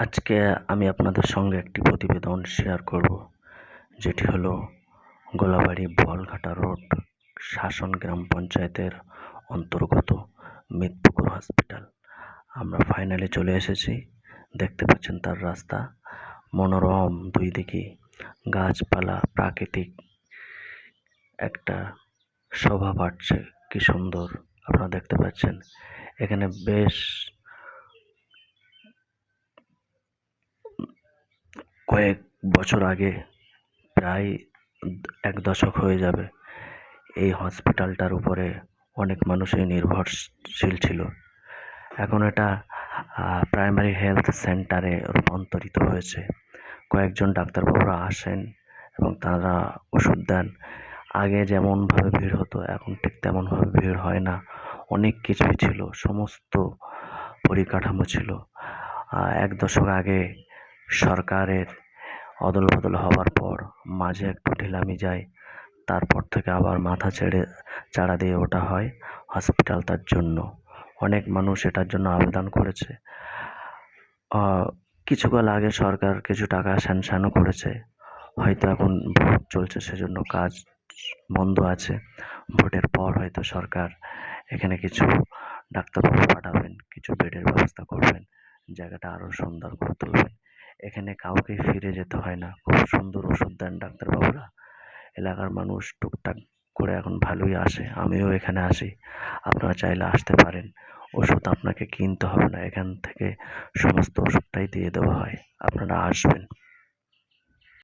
আজকে আমি আপনাদের সঙ্গে একটি প্রতিবেদন শেয়ার করব, যেটি হলো গোলাবাড়ি বলঘাটা রোড, শাসন গ্রাম পঞ্চায়েতের অন্তর্গত মিতপুকুর হসপিটাল আমরা ফাইনালি চলে এসেছি, দেখতে পাচ্ছেন তার রাস্তা। মনোরম দুই দিকে গাছপালা, প্রাকৃতিক একটা শোভা পাচ্ছে, কি সুন্দর। আপনারা দেখতে পাচ্ছেন, এখানে বেশ কয়েক বছর আগে প্রায় এক দশক হয়ে যাবে, এই হসপিটালটার উপরে অনেক মানুষই নির্ভরশীল ছিল। এখন এটা প্রাইমারি হেলথ সেন্টারে রূপান্তরিত হয়েছে। কয়েকজন ডাক্তারবাবুরা আসেন এবং তারা ওষুধ দেন। আগে যেমনভাবে ভিড় হতো, এখন ঠিক তেমনভাবে ভিড় হয় না। অনেক কিছুই ছিল, সমস্ত পরিকাঠামো ছিল। এক দশক আগে সরকারের অদল বদল হওয়ার পর মাঝে একটু ঢিলামি যায়, তারপর থেকে আবার মাথা ছেড়ে চাড়া দিয়ে ওটা হয় হসপিটাল তার জন্য। অনেক মানুষ এটার জন্য আবেদন করেছে। কিছুকাল আগে সরকার কিছু টাকা স্যাংশনও করেছে। হয়তো এখন ভোট চলছে, সেজন্য কাজ বন্ধ আছে। ভোটের পর হয়তো সরকার এখানে কিছু ডাক্তারবাবু পাঠাবেন, কিছু বেডের ব্যবস্থা করবেন, জায়গাটা আরও সুন্দর করে তুলবেন। এখানে কাউকে ফিরে যেতে হয় না। খুব সুন্দর ওষুধ দেন ডাক্তারবাবুরা। এলাকার মানুষ টুকটাক করে এখন ভালোই আসে। আমিও এখানে আসি। আপনারা চাইলে আসতে পারেন। ওষুধ আপনাকে কিনতে হবে না। এখান থেকে সমস্ত ওষুধটাই দিয়ে দেওয়া হয়। আপনারা আসবেন।